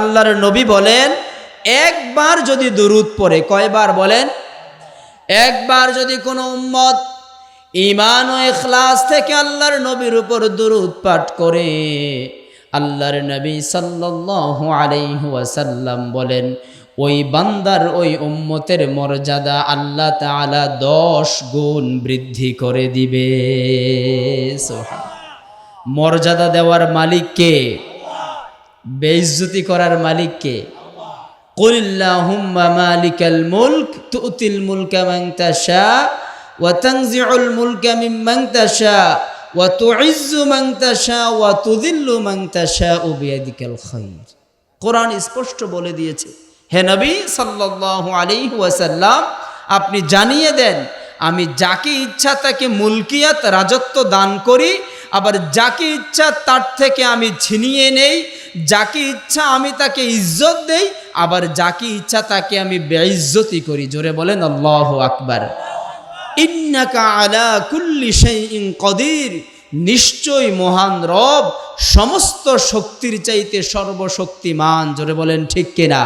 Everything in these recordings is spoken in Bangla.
আল্লাহর নবী বলেন, একবার যদি দুরুদ পড়ে, কয়বার বলেন? একবার যদি কোনো উম্মত ইমান ও ইখলাস থেকে আল্লাহর নবীর উপর দুরুদ পাঠ করে, আল্লাহর নবী সাল্লাল্লাহু আলাইহি ওয়াসাল্লাম বলেন, ওই বান্দার, ওই উম্মতের মর্যাদা আল্লাহ তাআলা দশ গুণ বৃদ্ধি করে দিবে। মর্যাদা দেওয়ার মালিক কে? বেইজ্জতি করার মালিককে কুলিল্লাহুম্মা মালিকাল মুলক তুতিল মুলকা মান তাশা ওয়া তানজিউল মুলকা মিম্মান তাশা ওয়া তুইজ্জু মান তাশা ওয়া তুযিল্লু মান তাশা বিয়াদিকাল খায়র কোরআন স্পষ্ট বলে দিয়েছে, হে নবী সাল্লাল্লাহু আলাইহি ওয়াসাল্লাম, আপনি জানিয়ে দেন, আমি যাকে ইচ্ছা তাকে মুলকিয়াত রাজত্ব দান করি আবার যাকে ইচ্ছা তার থেকে আমি ছিনিয়ে নেই, যাকে ইচ্ছা আমি তাকে ইজ্জত দেই, আবার যাকে ইচ্ছা তাকে আমি বেইজ্জতি করি। জোরে বলেন, আল্লাহ আকবার। ইন্নাকা আলা কুল্লি শাইইন কদির। নিশ্চয় মহান রব সমস্ত শক্তির চাইতে সর্বশক্তিমান। জোরে বলেন, ঠিক কিনা?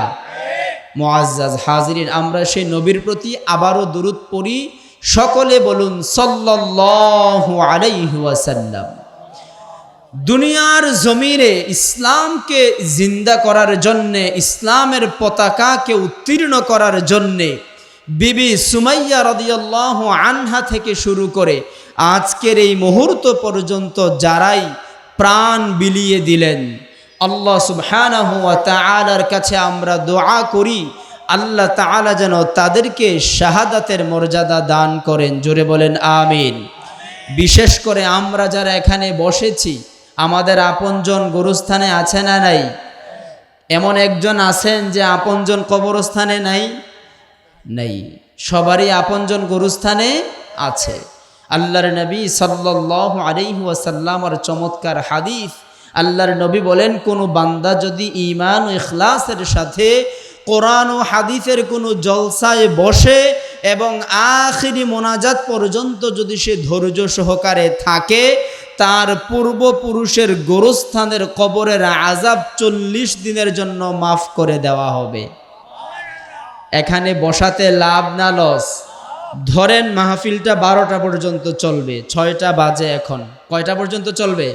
মুআজ্জাজ হাজিরিন, আমরা সেই নবীর প্রতি আবারও দূরত পড়ি। সকলে বলুন, সাল্লাল্লাহু আলাইহি ওয়াসাল্লাম, দুনিয়ার জমিনে ইসলামকে জিন্দা করার জন্যে, ইসলামের পতাকাকে উত্তীর্ণ করার জন্যে বিবি সুমাইয়া রদিয়াল্লাহ আনহা থেকে শুরু করে আজকের এই মুহূর্ত পর্যন্ত যারাই প্রাণ বিলিয়ে দিলেন, আল্লাহ সুবহানাহু ওয়া তাআলার কাছে আমরা দোয়া করি। আল্লাহ তাআলা যেন তাদেরকে শাহাদাতের মর্যাদা দান করেন। জোরে বলেন, আমিন। বিশেষ করে আমরা যারা এখানে বসেছি, আমাদের আপনজন গুরুস্থানে আছে না নাই? এমন একজন আছেন যে আপনজন কবরস্থানে নাই? নেই। সবারই আপনজন গুরুস্থানে আছে। আল্লাহর নবী সাল্লাল্লাহু আলাইহি ওয়াসাল্লামর চমৎকার হাদিস। আল্লাহর নবী বলেন, কোনো বান্দা যদি ইমান ও ইখলাসের সাথে কোরআন ও হাদিফের কোনো জলসায় বসে এবং আখিরি মোনাজাত পর্যন্ত যদি সে ধৈর্য সহকারে থাকে, তার পূর্বপুরুষের গোরস্থানের কবরের আজাব চল্লিশ দিনের জন্য মাফ করে দেওয়া হবে। এখানে বসাতে লাভ না লস। ধরেন মাহফিলটা বারোটা পর্যন্ত চলবে, ছয়টা বাজে এখন। কয়টা পর্যন্ত চলবে?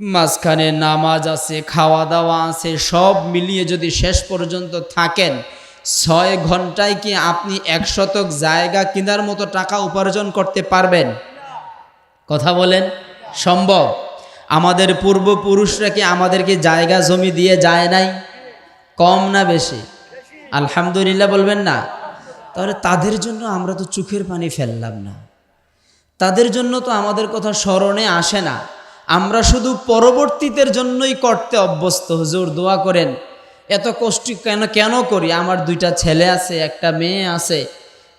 মাঝখানে নামাজ আছে খাওয়া দাওয়া আছে, সব মিলিয়ে যদি শেষ পর্যন্ত থাকেন, ছয় ঘন্টায় কি আপনি এক শতক জায়গা কেনার মতো টাকা উপার্জন করতে পারবেন? কথা বলেন, সম্ভব? আমাদের পূর্বপুরুষরা কি আমাদেরকে জায়গা, জমি দিয়ে যায় নাই? কম না বেশি? আলহামদুলিল্লাহ বলবেন না। তাহলে তাদের জন্য আমরা তো চোখের পানি ফেললাম না। তাদের জন্য তো আমাদের কথা স্মরণে আসে না। আমরা শুধু পরবর্তীদের জন্যই করতে অভ্যস্ত। হুজুর, দোয়া করেন। এত কষ্ট কেন কেন করি? আমার দুইটা ছেলে আছে, একটা মেয়ে আছে।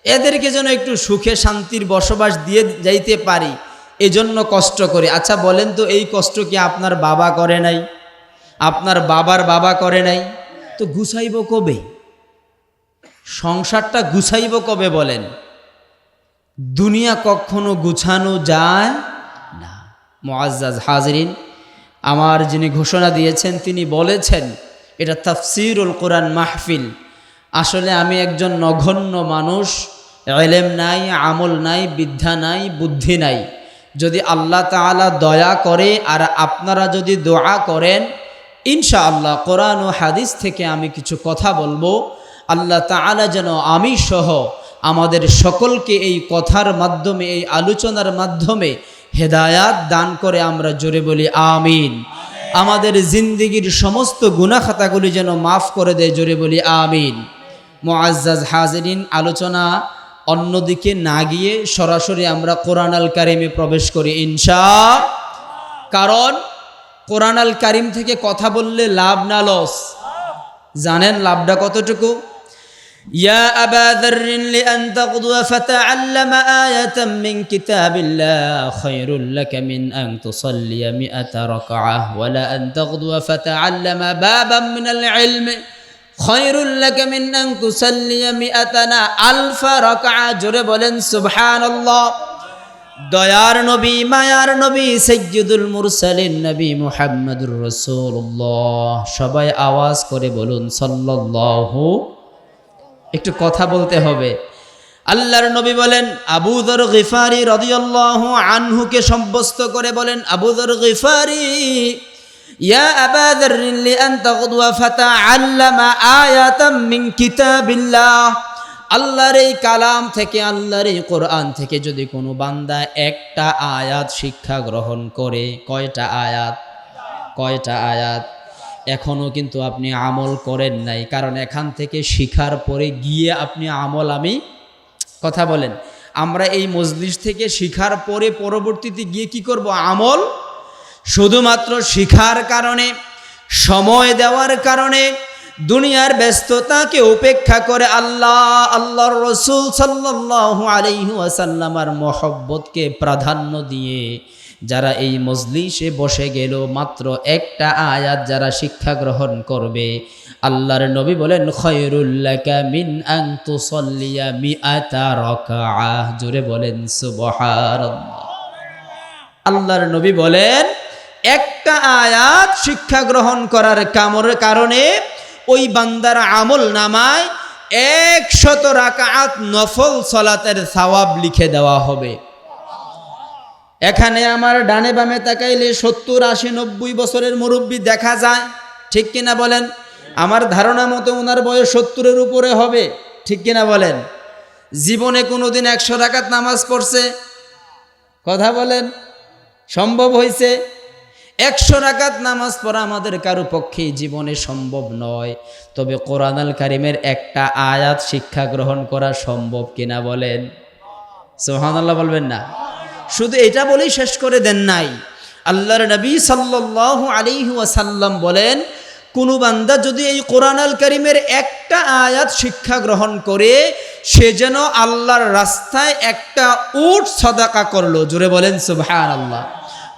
এদেরকে যেন একটু সুখে শান্তির বসবাস দিয়ে যাইতে পারি, এজন্য কষ্ট করি। আচ্ছা বলেন তো, এই কষ্ট কি আপনার বাবা করে নাই? আপনার বাবার বাবা করে নাই? তো গুছাইব কবে? সংসারটা গুছাইব কবে বলেন? দুনিয়া কখনো গুছানো যায় মোয়াজ্জাজ হাজরিন, আমার যিনি ঘোষণা দিয়েছেন, তিনি বলেছেন, এটা তাফসিরুল কোরআন মাহফিল। আসলে আমি একজন নগণ্য মানুষ এলেম নাই, আমল নাই, বিদ্যা নাই, বুদ্ধি নাই। যদি আল্লাহ তাআলা দয়া করে আর আপনারা যদি দোয়া করেন, ইনশাআল্লাহ কোরআন ও হাদিস থেকে আমি কিছু কথা বলব। আল্লাহ তাআলা যেন আমি সহ আমাদের সকলকে এই কথার মাধ্যমে, এই আলোচনার মাধ্যমে হেদায়াত দান করে আমরা জোরে বলি আমিন। আমাদের জিন্দিগির সমস্ত গুনাখাতাগুলি যেন মাফ করে দেয়, জোরে বলি আমিন। মোয়াজ্জাজ হাজরিন, আলোচনা অন্যদিকে না গিয়ে সরাসরি আমরা কোরআন আল কারিমে প্রবেশ করি ইনশা। কারণ কোরআন আল কারিম থেকে কথা বললে লাভ না, লস। জানেন লাভটা কতটুকু? يا أبا ذر لأن تغدو فتعلم آية من كتاب الله خير لك من أن تصلي مئة ركعة ولا أن تغدو فتعلم بابا من العلم خير لك من أن تصلي مئتنا ألف ركعة جرب سبحان الله দয়ার নবী মায়ার নবী সৈয়দুল মুরসালিন নবী মুহাম্মদুর রসুল্লাহ সবাই আওয়াজ করে বলুন সাল্লাল্লাহু একটু কথা বলতে হবে। আল্লাহর নবী বলেন আবুদর গিফারি রদিয়াল্লাহু আনহুকে সাব্যস্ত করে বলেন আবুদর গিফারি, ইয়া আবা যাররিন লিআন তাগদুয়া ফাতাআল্লামা আয়াতাম মিন কিতাবিল্লাহ। আল্লাহর এই কালাম থেকে, আল্লাহর এই কোরআন থেকে যদি কোনো বান্দা একটা আয়াত শিক্ষা গ্রহণ করে, কয়টা আয়াত? কয়টা আয়াত? এখনও কিন্তু আপনি আমল করেন নাই। কারণ এখান থেকে শিখার পরে গিয়ে আপনি আমল আমি কথা বলেন। আমরা এই মজলিস থেকে শিখার পরে পরবর্তীতে গিয়ে কি করব? আমল শুধুমাত্র শিখার কারণে, সময় দেওয়ার কারণে, দুনিয়ার ব্যস্ততাকে উপেক্ষা করে আল্লাহ, আল্লাহর রসুল সাল্লাহ আলাইহু আসাল্লামার মহব্বতকে প্রাধান্য দিয়ে যারা এই মজলিসে বসে গেল, মাত্র একটা আয়াত যারা শিক্ষা গ্রহণ করবে। আল্লাহর নবী বলেন মিন রাকাআহ জোরে বলেন আল্লাহর নবী বলেন, একটা আয়াত শিক্ষা গ্রহণ করার কামর, কারণে ওই বান্দার আমল নামায় একশত রাকাত নফল সলাতের সওয়াব লিখে দেওয়া হবে। এখানে আমার ডানে বামে তাকাইলে সত্তর, আশি, নব্বই বছরের মুরব্বী দেখা যায়। ঠিক কিনা বলেন? আমার ধারণা মতো ওনার বয়স সত্তরের উপরে হবে। ঠিক কিনা বলেন? জীবনে কোনো দিন একশো রাকাত নামাজ পড়ছে? কথা বলেন? সম্ভব হয়েছে একশো রাকাত নামাজ পড়া আমাদের কারও পক্ষেই জীবনে সম্ভব নয়। তবে কোরআন আল কারিমের একটা আয়াত শিক্ষা গ্রহণ করা সম্ভব কিনা বলেন? সোহানাল্লাহ বলবেন না। শুধু এটা বলেই শেষ করে দেন নাই। আল্লাহর নবী সাল্লাহ আলিহু আসাল্লাম বলেন, কোনো বান্দা যদি এই কোরআন আল করিমের একটা আয়াত শিক্ষা গ্রহণ করে, সে যেন আল্লাহর রাস্তায় একটা উট সদাকা করল। জোরে বলেন সুবহান আল্লাহ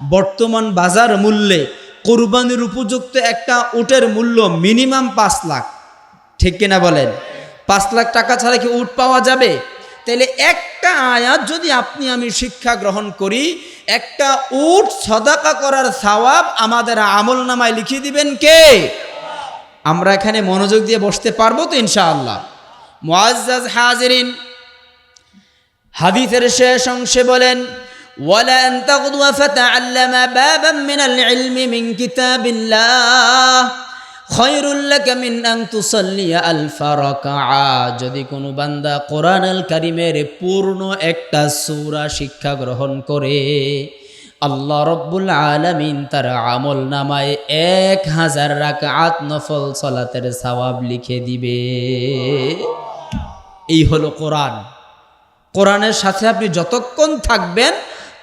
বর্তমান বাজার মূল্যে কোরবানির উপযুক্ত একটা উটের মূল্য মিনিমাম পাঁচ লাখ। ঠিক কিনা বলেন? পাঁচ লাখ টাকা ছাড়া কি উট পাওয়া যাবে? তাহলে একটা আয়াত যদি আপনি আমি শিক্ষা গ্রহণ করি একটা উট সদাকা করার সওয়াব আমাদের আমল নামায় লিখিয়ে দিবেন কে আমরা এখানে মনোযোগ দিয়ে বসতে পারবো তো ইনশাআল্লাহ মুআজ্জাজ হাজিরিন হাদিসের শেষ অংশে বলেন ولن تغدو فتعلم بابا من العلم من كتاب الله যদি কোনো বান্দা কোরআন আল কারিমের পূর্ণ একটা সূরা শিক্ষা গ্রহণ করে, আল্লাহ রব্বুল আলমিন তার আমল নামায় এক হাজার রাকাত নফল সলাতের সবাব লিখে দিবে। এই হলো কোরআন। কোরআনের সাথে আপনি যতক্ষণ থাকবেন,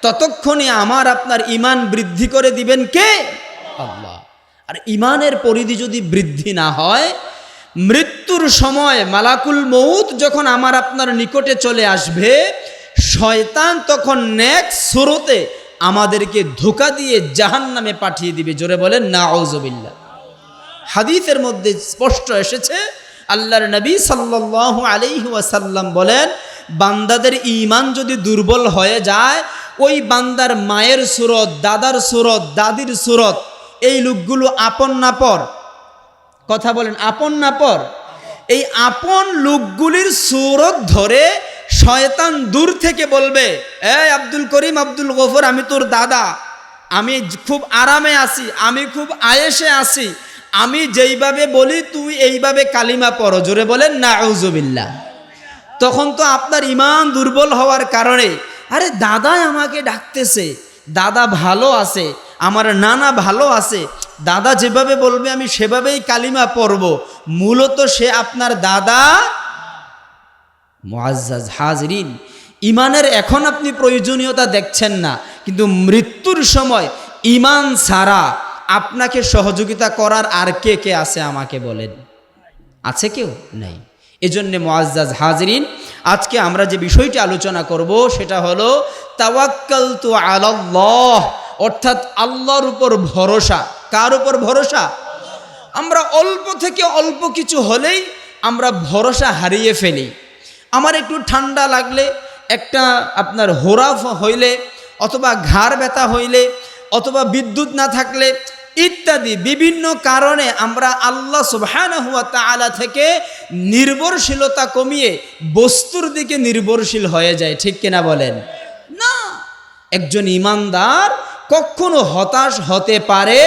ততক্ষণে আমার আপনার ইমান বৃদ্ধি করে দিবেন কে? আল্লাহ। আর ইমানের পরিধি যদি বৃদ্ধি না হয়, মৃত্যুর সময় মালাকুল মৌত যখন আমার আপনার নিকটে চলে আসবে, শয়তান তখন নেক্সট শুরুতে আমাদেরকে ধোকা দিয়ে জাহান নামে পাঠিয়ে দিবে। জোরে বলেন না ওজবিল্লা হাদিসের মধ্যে স্পষ্ট এসেছে, আল্লাহর নবী সাল্লাল্লাহু আলাইহি ওয়াসাল্লাম বলেন, বান্দাদের ঈমান যদি দুর্বল হয়ে যায়, ওই বান্দার মায়ের সুরত, দাদার সুরত, দাদির সুরত এই লোকগুলো আপন না পর। কথা বলেন, আপন না পর। এই আপন লোকগুলির সুরত ধরে শয়তান দূর থেকে বলবে, এই আব্দুল করিম, আব্দুল গফর, আমি তোর দাদা। আমি খুব আরামে আছি, আমি খুব আয়েসে আছি। আমি যেইভাবে বলি, তুই এইভাবে কালিমা পড়ো। জোরে বলেন না আউজবিল্লা তখন তো আপনার ইমান দুর্বল হওয়ার কারণে, আরে দাদাই আমাকে ডাকতেছে, দাদা ভালো আছে আমার নানা ভালো আছে। দাদা যেভাবে বলবে, আমি সেভাবেই কালিমা পড়ব। মূলত সে আপনার দাদা মুআজ্জাজ হাজরিন। ইমানের এখন আপনি প্রয়োজনীয়তা দেখছেন না, কিন্তু মৃত্যুর সময় ইমান ছাড়া আপনাকে সহযোগিতা করার আর কে কে আছে আমাকে বলেন? আছে কেউ? নেই। এজন্যে মোয়াজ্জাজ হাজরিন, আজকে আমরা যে বিষয়টি আলোচনা করব, সেটা হলো তাওয়াক্কাল তু আল্লাহ অর্থাৎ আল্লাহর উপর ভরসা। কার উপর ভরসা? আমরা অল্প থেকে অল্প কিছু হলেই আমরা ভরসা হারিয়ে ফেলি। আমার একটু ঠান্ডা লাগলে, একটা আপনার হোরাফ হইলে, অথবা ঘাড় ব্যথা হইলে, অথবা বিদ্যুৎ না থাকলে, ইত্যাদি বিভিন্ন কারণে আমরা আল্লাহ সুবহানাহু ওয়া তাআলা থেকে নির্ভরশীলতা কমিয়ে বস্তুর দিকে নির্ভরশীল হয়ে যায় ঠিক কিনা বলেন? না। একজন ইমানদার কখনো হতাশ হতে পারে?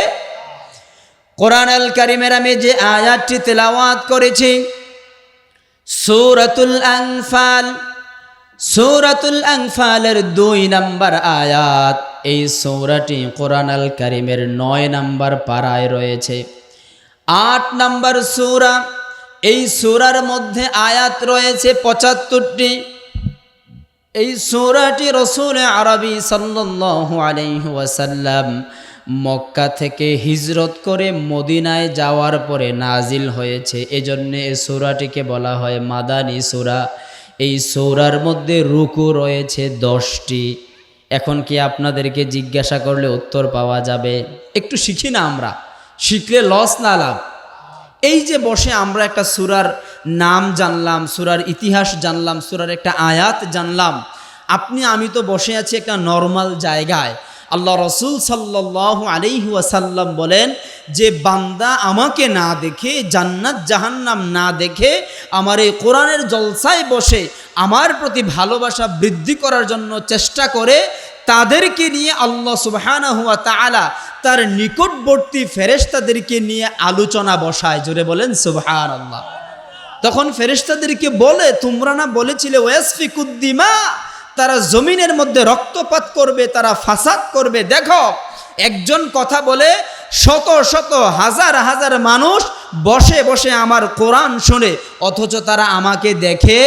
কোরআন আল কারিমের আমি যে আয়াতটি তেলাওয়াত করেছি, সৌরাতুল আংফাল সৌরাতুল আংফালের দুই নাম্বার আয়াত, এই সূরাটি কোরআন আল কারিমের নয় নাম্বার পাড়ায় রয়েছে। আট নাম্বার সূরা, এই সূরার মধ্যে আয়াত রয়েছে পঁচাত্তরটি। এই সূরাটি রসুল আরবি সাল্লাল্লাহু আলাইহি মক্কা থেকে হিজরত করে মদিনায় যাওয়ার পরে নাজিল হয়েছে। এজন্য এই সূরাটিকে বলা হয় মাদানী সূরা। এই সৌরার মধ্যে রুকু রয়েছে দশটি। এখন কি আপনাদেরকে জিজ্ঞাসা করলে উত্তর পাওয়া যাবে? একটু শিখি না আমরা। শিখলে লস না লাভ। এই যে বসে আমরা একটা সুরার নাম জানলাম, সুরার ইতিহাস জানলাম, সুরার একটা আয়াত জানলাম, আপনি, আমি তো বসে আছি একটা নর্মাল জায়গায়। আল্লাহ রসুল সাল্লাহ আলাইহি ওয়াসাল্লাম বলেন, যে বান্দা আমাকে না দেখে, জান্নাত জাহান্নাম না দেখে আমার এই কোরআনের জলসায় বসে আমার প্রতি ভালোবাসা বৃদ্ধি করার জন্য চেষ্টা করে তাদেরকে নিয়ে আল্লাহ সুবহানা হুয়া তাআলা তার নিকটবর্তী ফেরেশতাদেরকে নিয়ে আলোচনা বসায়। জোরে বলেন সুবহান আল্লাহ তখন ফেরেশতাদেরকে বলে, তোমরা না বলেছিলে, ওয়াসফিকুদ্দিমা, তারা জমিনের মধ্যে রক্তপাত করবে, তারা ফাসাদ করবে। দেখো, একজন কথা বলে, শত শত হাজার হাজার মানুষ বসে বসে আমার কোরআন শুনে, অথচ তারা আমাকে দেখে,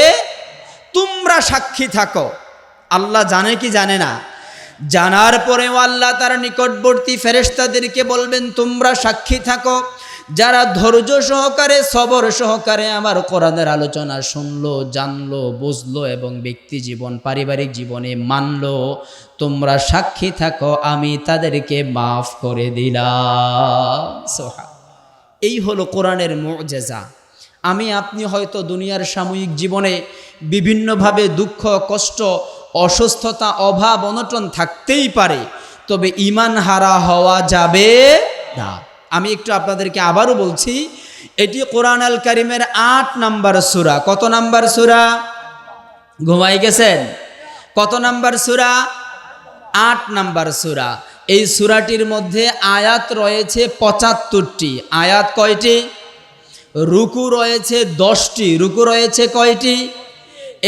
তোমরা সাক্ষী থাকো। আল্লাহ জানে কি জানে না? জানার পরেও আল্লাহ তার নিকটবর্তী ফেরেস্তাদেরকে বলবেন, তোমরা সাক্ষী থাকো, যারা ধৈর্য সহকারে, সবর সহকারে আমার কোরআনের আলোচনা শুনলো, জানলো, বুঝলো এবং ব্যক্তি জীবন, পারিবারিক জীবনে মানলো, তোমরা সাক্ষী থাকো, আমি তাদেরকে মাফ করে দিলাম। সোহা এই হলো কোরআনের মুজেজা। আমি, আপনি হয়তো দুনিয়ার সাময়িক জীবনে বিভিন্নভাবে দুঃখ, কষ্ট অসুস্থতা, অভাব, অনটন থাকতেই পারে, তবে ইমান হারা হওয়া যাবে না। আমি একটু আপনাদেরকে আবারও বলছি, এটি কোরআন আল কারিমের আট নাম্বার সুরা। কত নাম্বার সুরা? ঘুমাই গেছেন? কত নাম্বার সুরা? আট নাম্বার সুরা। এই সুরাটির মধ্যে আয়াত রয়েছে পঁচাত্তরটি। আয়াত কয়টি? রুকু রয়েছে দশটি। রুকু রয়েছে কয়টি?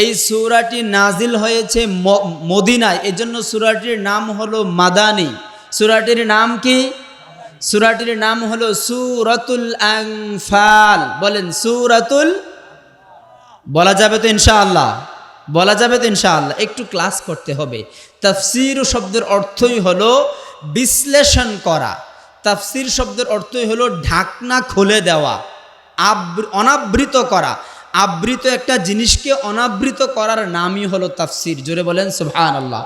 এই সুরাটি নাজিল হয়েছে মদিনায়। এজন্য সুরাটির নাম হলো মাদানি। সুরাটির নাম কি? সুরাটির নাম হলো সুরাতুল আংফাল বলেন, সুরাতুল? বলা যাবে তো ইনশাআল্লাহ? বলা যাবে তো ইনশাআল্লাহ? একটু ক্লাস করতে হবে। তাফসির শব্দের অর্থই হলো বিশ্লেষণ করা। তাফসির শব্দের অর্থই হলো ঢাকনা খুলে দেওয়া, আবৃ, অনাবৃত করা। আবৃত একটা জিনিসকে অনাবৃত করার নামই হলো তাফসির। জোরে বলেন সুবহান আল্লাহ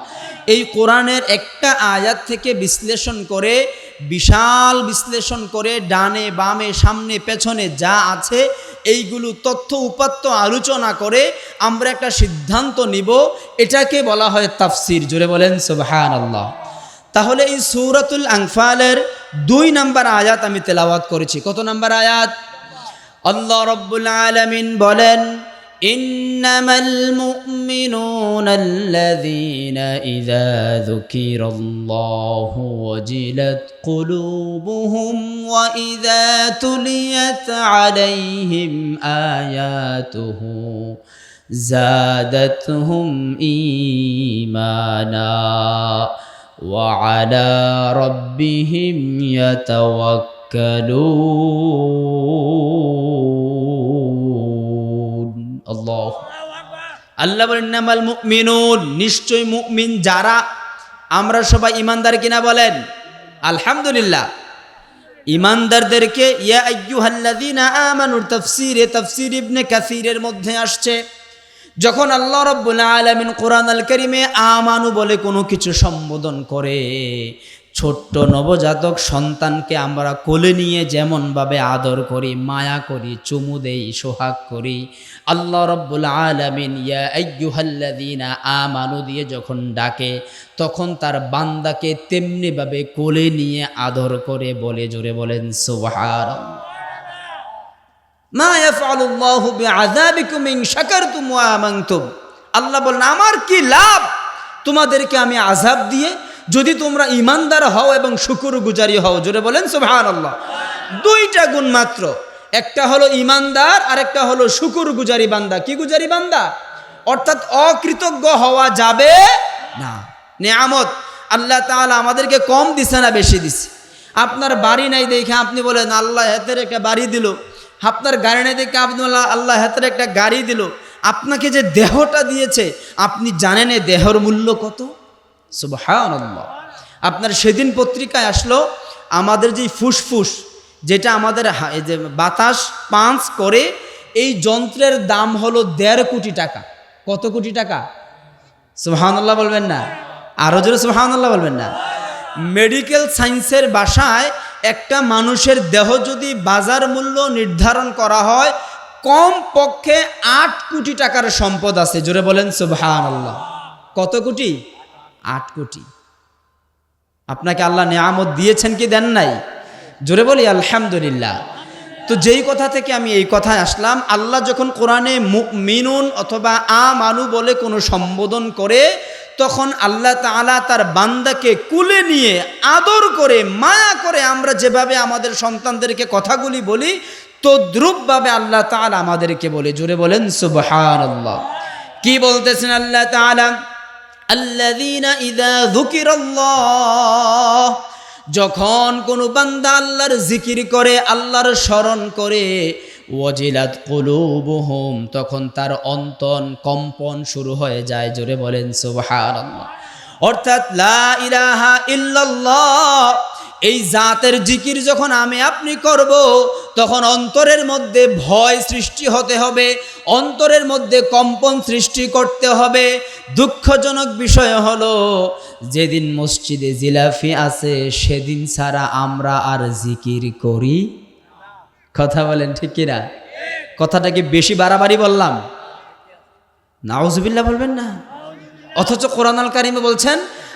এই কোরআনের একটা আয়াত থেকে বিশ্লেষণ করে, বিশাল বিশ্লেষণ করে, ডানে, বামে, সামনে, পেছনে যা আছে, এইগুলো তথ্য উপাত্ত আলোচনা করে আমরা একটা সিদ্ধান্ত নিব। এটাকে বলা হয় তাফসির। জোরে বলেন সুবহান আল্লাহ তাহলে এই সৌরাতুল আংফালের দুই নাম্বার আয়াত আমি তেলাওয়াত করেছি। কত নাম্বার আয়াত? আল্লাহ রব্বুল আলামিন বলেন إنما المؤمنون الذين إذا ذكر الله وجلت قلوبهم وإذا تليت عليهم آياته زادتهم إيمانا وعلى ربهم يتوكلون আল্লাহ বলেন নামাল মুমিনুন, নিশ্চয় মুমিন যারা, আমরা সবাই ইমানদার কিনা বলেন? আলহামদুলিল্লাহ। ইমানদারদেরকে, ইয়া আইয়ুহাল্লাযীনা আমানুর তাফসীরে, তাফসীর ইবনে কাসীরের মধ্যে আসছে, যখন আল্লাহ রাব্বুল আলামিন কোরআন আল কারীমে আমানু বলে কোনো কিছু সম্বোধন করে ছোট্ট নবজাতক সন্তানকে আমরা কোলে নিয়ে যেমনভাবে আদর করি, মায়া করি, চুমু দেই, সোহাগ করি। আল্লাহ রব্বুল আলমিন, ইয়া আমানু দিয়ে যখন ডাকে, তখন তার বান্দাকে তেমনিভাবে কোলে নিয়ে আদর করে বলে, জোরে বলেন আমানতুম। আল্লাহ বলেন, আমার কি লাভ? তোমাদেরকে আমি আযাব দিয়ে যদি তোমরা ইমানদার হও এবং শুকুর গুজারি হও, জোরে বলেন সুবহানাল্লাহ। দুইটা গুণ মাত্র। একটা হলো ইমানদার আর একটা হলো শুকুর গুজারি বান্দা। কি গুজারি বান্দা? অর্থাৎ অকৃতজ্ঞ হওয়া যাবে না। নিয়ামত আল্লাহ তাআলা আমাদেরকে কম দিছে না বেশি দিছে। আপনার বাড়ি নাই দেখে আপনি বলেন, আল্লাহ হাতের একটা বাড়ি দিল। আপনার গাড়ি নাই দেখে আপনি আল্লাহ হাতের একটা গাড়ি দিল। আপনাকে যে দেহটা দিয়েছে, আপনি জানেন দেহর মূল্য কত? সুবহানাল্লাহ। আপনার সেদিন পত্রিকায় আসলো, আমাদের যে ফুসফুস, যেটা আমাদের যে বাতাস পাঞ্চ করে, এই যন্ত্রের দাম হলো দেড় কোটি টাকা। কত কোটি টাকা? সুবহানাল্লাহ বলবেন না। আরও জোরে সুবহানাল্লাহ বলবেন না। মেডিকেল সায়েন্সের বাসায় একটা মানুষের দেহ যদি বাজার মূল্য নির্ধারণ করা হয় কম পক্ষে আট কোটি টাকার সম্পদ আছে। জোরে বলেন সুবহানাল্লাহ। কত কোটি? আট কোটি। আপনাকে আল্লাহ নেয়ামত দিয়েছেন কি দেন নাই? জোরে বলি, আলহামদুলিল্লাহ। তো যেই কথা থেকে আমি এই কথায় আসলাম, আল্লাহ যখন কোরআনে মিনুন অথবা আ মানু বলে কোনো সম্বোধন করে, তখন আল্লাহ তাআলা তার বান্দাকে কুলে নিয়ে আদর করে, মায়া করে আমরা যেভাবে আমাদের সন্তানদেরকে কথাগুলি বলি, তদ্রুপভাবে আল্লাহ তাআলা আমাদেরকে বলে, জোরে বলেন, সুবহানাল্লাহ। কি বলতেছেন আল্লাহ তাআলা? আল্লাযীনা ইযা যুকিরাল্লাহ, যখন কোনো বান্দা আল্লাহর জিকির করে, আল্লাহর স্মরণ করে, ওয়াজিলাত কুলুবুহুম, তখন তার অন্তন কম্পন শুরু হয়ে যায়। জোরে বলেন, সুবহানাল্লাহ। অর্থাৎ লা ইলাহা ইল্লাল্লাহ, এই জাতের জিকির যখন আমি আপনি করব, তখন অন্তরের মধ্যে ভয় সৃষ্টি হতে হবে। অন্তরের মধ্যে কম্পন সৃষ্টি করতে হবে। দুঃখজনক বিষয় হলো, যেদিন মসজিদে জিলাফি আছে, সেদিন ছাড়া আমরা আর জিকির করি। কথা বলেন ঠিক কিনা? কথাটা কি বেশি বাড়াবাড়ি বললাম? নাউজুবিল্লাহ বলবেন না। অথচ কোরআন আল কারিমে বলছেন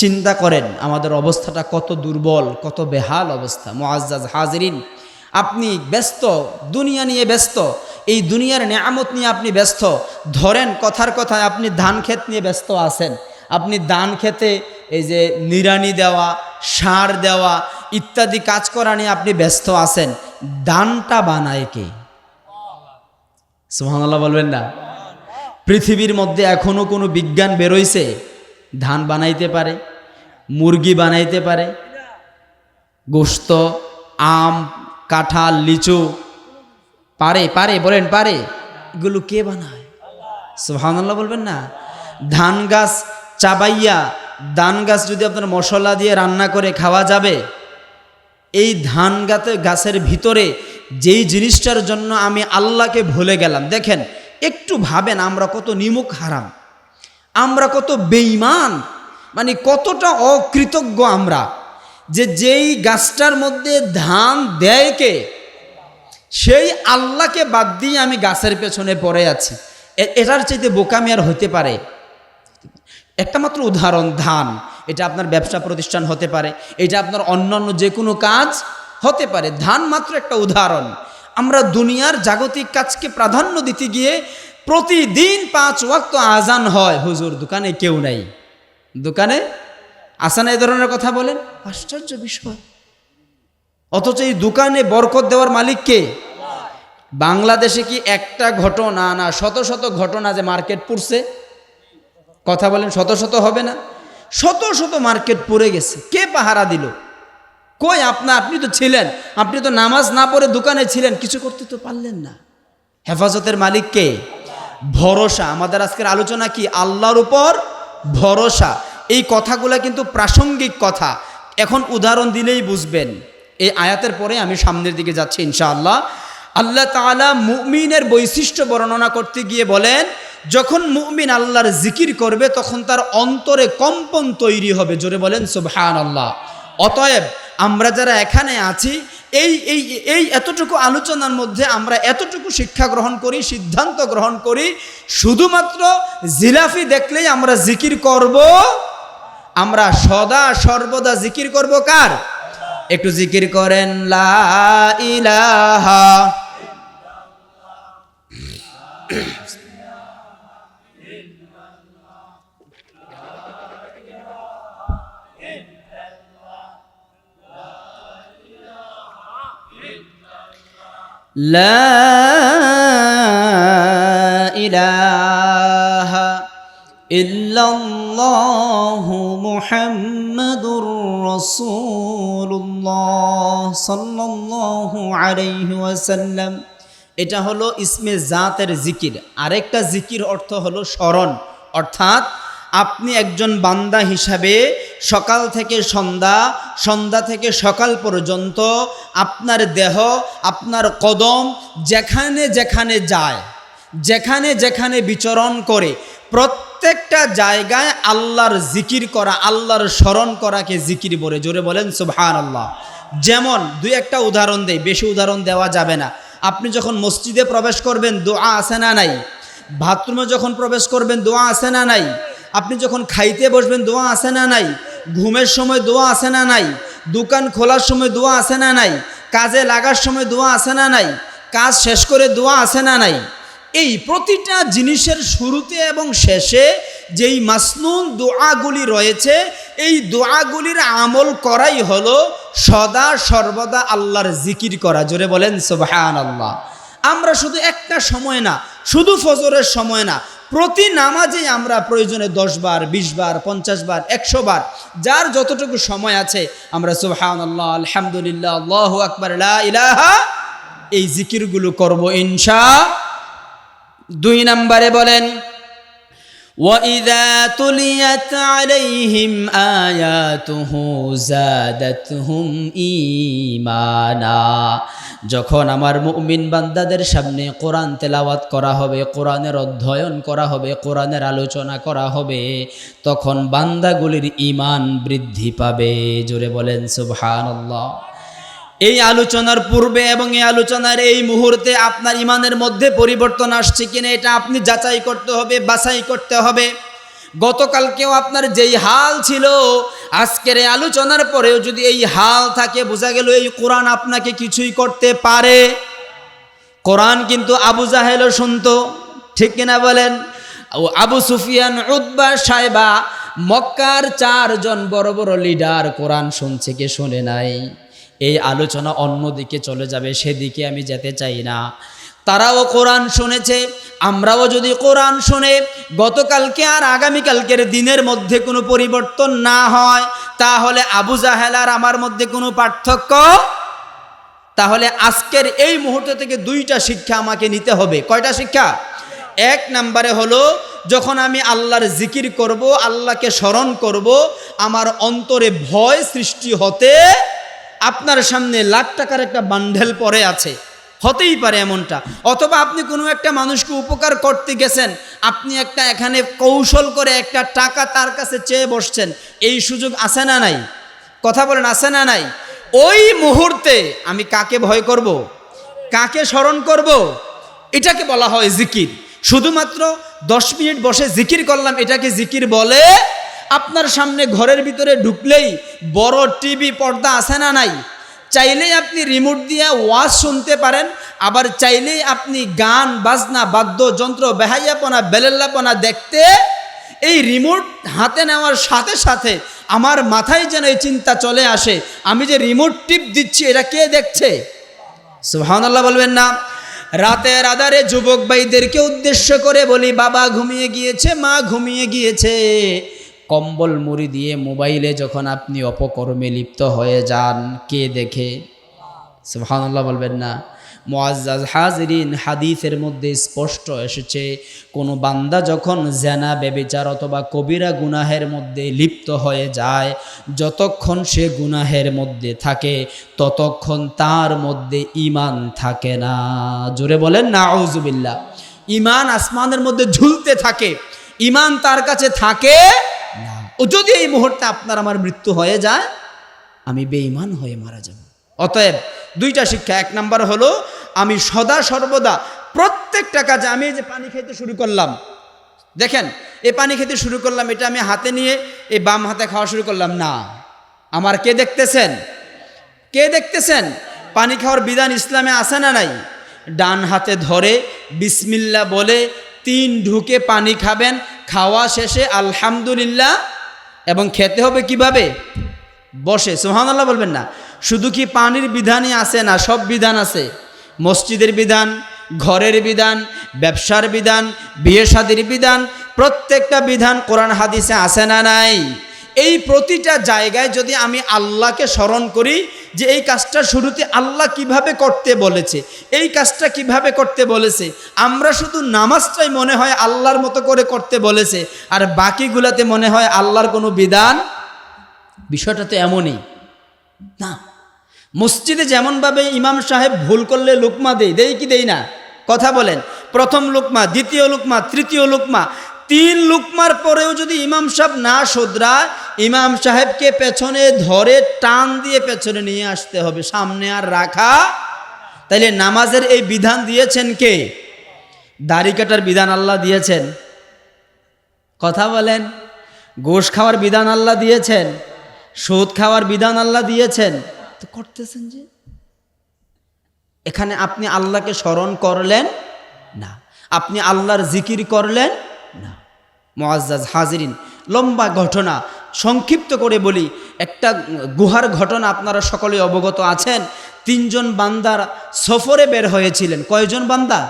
চিন্তা করেন, আমাদের অবস্থাটা কত দুর্বল, কত বেহাল অবস্থা। মোয়াজ্জাজ হাজরিন, আপনি ব্যস্ত, দুনিয়া নিয়ে ব্যস্ত, এই দুনিয়ার নেয়ামত নিয়ে আপনি ব্যস্ত, ধরেন কথার কথায় আপনি ধান ক্ষেত নিয়ে ব্যস্ত আছেন। আপনি ধান খেতে এই যে নিরানি দেওয়া, সার দেওয়া, ইত্যাদি কাজ করা নিয়ে আপনি ব্যস্ত আছেন ধানটা বানায় কে? সুহানাল্লাহ বলবেন না? পৃথিবীর মধ্যে এখনও কোনো বিজ্ঞান বেরোইছে? ধান বানাইতে পারে, মুরগি বানাইতে পারে, গোস্ত, আম, কাঁঠাল, লিচু, পারে পারে, বলেন পারে, এগুলো কে বানায়? সুহানাল্লাহ বলবেন না। ধান গাছ চাবাইয়া, ধান গাছ যদি আপনার মশলা দিয়ে রান্না করে খাওয়া যাবে, এই ধান গাতে, গাছের ভিতরে যেই জিনিসটার জন্য আমি আল্লাহকে ভুলে গেলাম, দেখেন, একটু ভাবেন আমরা কত নিমুখ হারাম। আমরা কত বেইমান মানে কতটা অকৃতজ্ঞ আমরা যে যেই গাছটার মধ্যে ধান দেয় কে? সেই আল্লাহকে বাদ দিয়ে আমি গাছের পেছনে পড়ে আছি। এটার চাইতে বোকামি আর হতে পারে? একটা মাত্র উদাহরণ, ধান। এটা আপনার ব্যবসা প্রতিষ্ঠান হতে পারে, এটা আপনার অন্যান্য যে কোনো কাজ হতে পারে। ধান মাত্র একটা উদাহরণ। আমরা দুনিয়ার জাগতিক কাজকে প্রাধান্য দিতে গিয়ে প্রতিদিন পাঁচ ওয়াক্ত আজান হয়। হুজুর দোকানে কেউ নাই। দোকানে? আসা না এই ধরনের কথা বলেন? আশ্চর্য বিষয়। অথচ এই দোকানে বরকত দেওয়ার মালিক কে? বাংলাদেশে কি একটা ঘটনা না শত শত ঘটনা যে মার্কেট পুরছে কথা বলেন শত শত হবে না? শত শত মার্কেট পড়ে গেছে। কে পাহারা দিল? কই আপনা আপনি তো ছিলেন। আপনি তো নামাজ না পড়ে দোকানে ছিলেন। কিছু করতে তো পারলেন না। হেফাজতের মালিক কে? ভরসা। আমাদের আজকের আলোচনা কি? আল্লাহর উপর ভরসা। এই কথাগুলো কিন্তু প্রাসঙ্গিক কথা। এখন উদাহরণ দিলেই বুঝবেন। এই আয়াতের পরে আমি সামনের দিকে যাচ্ছি ইনশাআল্লাহ। আল্লাহ তাআলা মুমিনের বৈশিষ্ট্য বর্ণনা করতে গিয়ে বলেন, যখন মুমিন আল্লাহর জিকির করবে, তখন তার অন্তরে কম্পন তৈরি হবে। জোরে বলেন সুবহান আল্লাহ অতএব আমরা যারা এখানে আছি এই এই এই এতটুকু আলোচনার মধ্যে আমরা এতটুকু শিক্ষা গ্রহণ করি, সিদ্ধান্ত গ্রহণ করি, শুধুমাত্র জিলাফি দেখলেই আমরা জিকির করব? আমরা সদা সর্বদা জিকির করব কার? একটু জিকির করেন, লা ইলাহা لا إله إلا الله محمد رسول الله صلى الله عليه وسلم এটা হলো ইসমে জাতের জিকির আরেকটা জিকির অর্থ হলো স্মরণ অর্থাৎ আপনি একজন বান্দা হিসাবে সকাল থেকে সন্ধ্যা সন্ধ্যা থেকে সকাল পর্যন্ত আপনার দেহ, আপনার কদম যেখানে যেখানে যায়, যেখানে যেখানে বিচরণ করে, প্রত্যেকটা জায়গায় আল্লাহর জিকির করা, আল্লাহর স্মরণ করাকে জিকির বলে। জোরে বলেন সুবহান আল্লাহ যেমন, দুই একটা উদাহরণ দেয় বেশি উদাহরণ দেওয়া যাবে না। আপনি যখন মসজিদে প্রবেশ করবেন, দোয়া আছে না নাই? বাথরুমে যখন প্রবেশ করবেন, দোয়া আছে না নাই? আপনি যখন খাইতে বসবেন, দোয়া আছে না নাই? ঘুমের সময় দোয়া আছে না নাই? দোকান খোলার সময় দোয়া আছে না নাই? কাজে লাগার সময় দোয়া আছে না নাই? কাজ শেষ করে দোয়া আছে না নাই? এই প্রতিটা জিনিসের শুরুতে এবং শেষে যেই মাসনুন দোয়াগুলি রয়েছে, এই দোয়াগুলির আমল করাই হলো সদা সর্বদা আল্লাহর জিকির করা। জোরে বলেন সুবহান আল্লাহ আমরা শুধু একটা সময় না শুধু ফজরের সময় না, প্রতি নামাজেই আমরা প্রয়োজনে দশ বার, বিশ বার, পঞ্চাশ বার, একশো বার, যার যতটুকু সময় আছে, আমরা সুহান আল্লাহ আলহামদুলিল্লাহ, আল্লাহ আকবর ইলাহা, এই জিকিরগুলো করব ইনশা। দুই নম্বরে বলেন وَإِذَا تُلِيَتْ عَلَيْهِمْ آيَاتُهُ زَادَتْهُمْ إِيمَانًا যখন আমার মুমিন বান্দাদের সামনে কোরআন তেলাওয়াত করা হবে কোরআনের অধ্যয়ন করা হবে কোরআনের আলোচনা করা হবে তখন বান্দাগুলির ইমান বৃদ্ধি পাবে জোরে বলেন সুবহানাল্লাহ এই আলোচনার পূর্বে এবং এই আলোচনার এই মুহূর্তে আপনার ইমানের মধ্যে পরিবর্তন আসছে কিনা এটা আপনি যাচাই করতে হবে, বাছাই করতে হবে। গতকালকেও আপনার যেই হাল ছিল, আজকের এই আলোচনার পরেও যদি এই হাল থাকে, বোঝা গেল এই কোরআন আপনাকে কিছুই করতে পারে। কোরআন কিন্তু আবু জাহেলও শুনতো, ঠিক কিনা বলেন? আবু সুফিয়ান উদ্বা সাহেবা মক্কার চারজন বড় বড় লিডার কোরআন শুনছে, কে শুনে নাই? এই আলোচনা অন্যদিকে চলে যাবে, সেদিকে আমি যেতে চাই না। তারাও কোরআন শুনেছে, আমরাও যদি কোরআন শুনে গতকালকে আর আগামীকালকের দিনের মধ্যে কোনো পরিবর্তন না হয়, তাহলে আবু জাহেল আর আমার মধ্যে কোনো পার্থক্য? তাহলে আজকের এই মুহূর্ত থেকে দুইটা শিক্ষা আমাকে নিতে হবে। কয়টা শিক্ষা? এক নম্বরে হলো, যখন আমি আল্লাহর জিকির করব, আল্লাহকে স্মরণ করব, আমার অন্তরে ভয় সৃষ্টি হতে আপনার সামনে লাখ টাকার একটা বান্ডেল পরে আছে। হতেই পারে এমনটা। অথবা আপনি কোনো একটা মানুষকে উপকার করতে গেছেন, আপনি একটা এখানে কৌশল করে একটা টাকা তার কাছে চেয়ে বসছেন, এই সুযোগ আছে না নাই? কথা বলেন, আছে না নাই? ওই মুহূর্তে আমি কাকে ভয় করব। কাকে স্মরণ করব। এটাকে বলা হয় জিকির। শুধুমাত্র দশ মিনিট বসে জিকির করলাম, এটাকে জিকির বলে আপনার সামনে ঘরের ভিতরে ঢুকলেই বড় টিভি, পর্দা আছে না নাই? চাইলেই আপনি রিমোট দিয়ে ওয়াজ শুনতে পারেন, আবার চাইলেই আপনি গান, বাজনা, বাদ্যযন্ত্র, বেহাইয়াপনা, বেলেল্লাপনা দেখতে এই রিমোট হাতে নেওয়ার সাথে সাথে আমার মাথায় যেন এই চিন্তা চলে আসে, আমি যে রিমোট টিপ দিচ্ছি, এটা কে দেখছে? সুহানাল্লাহ বলবেন না। রাতের আধারে যুবক ভাইদেরকে উদ্দেশ্য করে বলি, বাবা ঘুমিয়ে গিয়েছে, মা ঘুমিয়ে গিয়েছে। কম্বল মুড়ি দিয়ে মোবাইলে যখন আপনি অপকর্মে লিপ্ত হয়ে যান, কে দেখে? সুবহানাল্লাহ বলবেন না। মুআজ্জাজ হাজরিন হাদিসের মধ্যে স্পষ্ট এসেছে, কোনো বান্দা যখন জেনা, বেবিচার অথবা কবিরা গুনাহের মধ্যে লিপ্ত হয়ে যায়, যতক্ষণ সে গুনাহের মধ্যে থাকে, ততক্ষণ তার মধ্যে ইমান থাকে না। জোরে বলেন না ইমান আসমানের মধ্যে ঝুলতে থাকে ইমান তার কাছে থাকে ও যদি এই মুহূর্তে আপনার আমার মৃত্যু হয়ে যায়, আমি বেঈমান হয়ে মারা যাব। অতএব দুইটা শিক্ষা, এক নাম্বার হলো, আমি সদা সর্বদা প্রত্যেকটা কাজে, আমি যে পানি খেতে শুরু করলাম, দেখেন, এই পানি খেতে শুরু করলাম, এটা আমি হাতে নিয়ে এই বাম হাতে খাওয়া শুরু করলাম, না। আমার কে দেখতেছেন? কে দেখতেছেন? পানি খাওয়ার বিধান ইসলামে আছে না নাই? ডান হাতে ধরে বিসমিল্লা বলে তিন ঢুকে পানি খাবেন, খাওয়া শেষে আলহামদুলিল্লাহ এবং খেতে হবে কীভাবে? বসে। সোহানাল্লাহ বলবেন না। শুধু কি পানির বিধানই আছে না সব বিধান আছে? মসজিদের বিধান, ঘরের বিধান, ব্যবসার বিধান, বিয়ে শাদির বিধান, প্রত্যেকটা বিধান কোরআন হাদিসে আছে না নাই? এই প্রতিটা জায়গায় যদি আমি আল্লাহকে স্মরণ করি যে এই কাজটা শুরুতে আল্লাহ কীভাবে করতে বলেছে, এই কাজটা কীভাবে করতে বলেছে, আমরা শুধু নামাজটাই মনে হয় আল্লাহর মতো করে করতে বলেছে, আর বাকিগুলাতে মনে হয় আল্লাহর কোনো বিধান? বিষয়টা তো এমনই। না। মসজিদে যেমনভাবে ইমাম সাহেব ভুল করলে লুকমা দেই দেই কি দেই না? কথা বলেন। প্রথম লুকমা, দ্বিতীয় লুকমা, তৃতীয় লুকমা তিন লুকমার পরেও যদি ইমাম সাহেব না শোধরায়, ইমাম সাহেবকে পেছনে ধরে টান দিয়ে পেছনে নিয়ে আসতে হবে, সামনে আর রাখা। তাইলে নামাজের এই বিধান দিয়েছেন কে? দাড়ি কাটার বিধান আল্লাহ দিয়েছেন। কথা বলেন, গোশ খাওয়ার বিধান আল্লাহ দিয়েছেন, সুদ খাওয়ার বিধান আল্লাহ দিয়েছেন। তো করতেছেন যে? এখানে আপনি আল্লাহকে স্মরণ করলেন? না। আপনি আল্লাহর জিকির করলেন? না। মোয়াজ্জাজ হাজিরিন, লম্বা ঘটনা। সংক্ষিপ্ত করে বলি, একটা গুহার ঘটনা আপনারা সকলে অবগত আছেন। তিনজন বান্দার সফরে বের হয়েছিলেন। কয়জন বান্দা?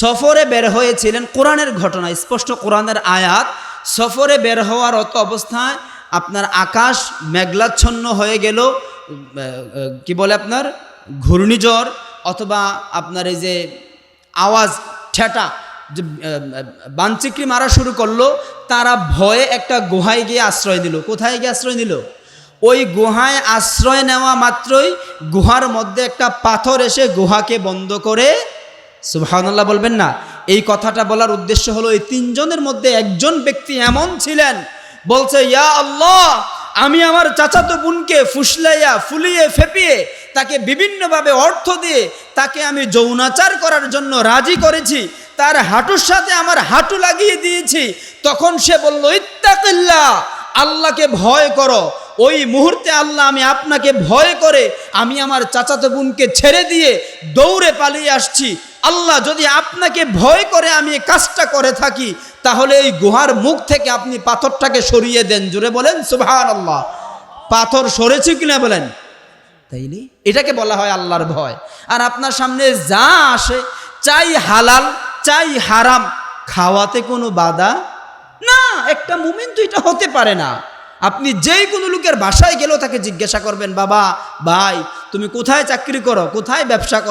সফরে বের হয়েছিলেন কোরআনের ঘটনা, স্পষ্ট কোরআনের আয়াত। সফরে বের হওয়ার অত অবস্থায় আপনার আকাশ মেঘলাচ্ছন্ন হয়ে গেল কি বলে আপনার? ঘূর্ণিঝড় অথবা আপনার এই যে আওয়াজ, ঠেটা যে বানচিকড়ি মারা শুরু করল, তারা ভয়ে একটা গুহায় গিয়ে আশ্রয় দিল। কোথায় গিয়ে আশ্রয় দিল? ওই গুহায় আশ্রয় নেওয়া মাত্রই গুহার মধ্যে একটা পাথর এসে গুহাকে বন্ধ করে, সুবহানাল্লাহ বলবেন না, এই কথাটা বলার উদ্দেশ্য হলো এই তিনজনের মধ্যে একজন ব্যক্তি এমন ছিলেন, বলছে, ইয়া আল্লাহ, আমি আমার চাচাতো বোনকে ফুসলাইয়া, ফুলিয়ে, ফেপিয়ে, তাকে বিভিন্নভাবে অর্থ দিয়ে তাকে আমি যৌনাচার করার জন্য রাজি করেছি তার হাঁটুর সাথে আমার হাঁটু লাগিয়ে দিয়েছি। তখন সে বলল, ইত্তাকিল্লাহ, আল্লাহকে ভয় করো। ওই মুহূর্তে আল্লাহ আমি আপনাকে ভয় করে, আমি আমার চাচাতো বোনকে ছেড়ে দিয়ে দৌড়ে পালিয়ে আসছি। আল্লাহ যদি আপনাকে ভয় করে, আমি কাজটা করে থাকি, তাহলে এই গুহার মুখ থেকে আপনি পাথরটাকে সরিয়ে দেন। জুড়ে বলেন সুভান আল্লাহ পাথর সরেছে কিনা বলেন? তাইলে এটাকে বলা হয় আল্লাহর ভয়। আর আপনার সামনে যা আসে, চাই হালাল চাই হারাম, খাওয়াতে কোনো বাধা? না, একটা মুমিন তো এটা হতে পারে না। আপনি যেই কোনো লোকের বাসায় গেলেও তাকে জিজ্ঞাসা করবেন, বাবা, ভাই, তুমি কোথায় চাকরি করো? কোথায় ব্যবসা করো?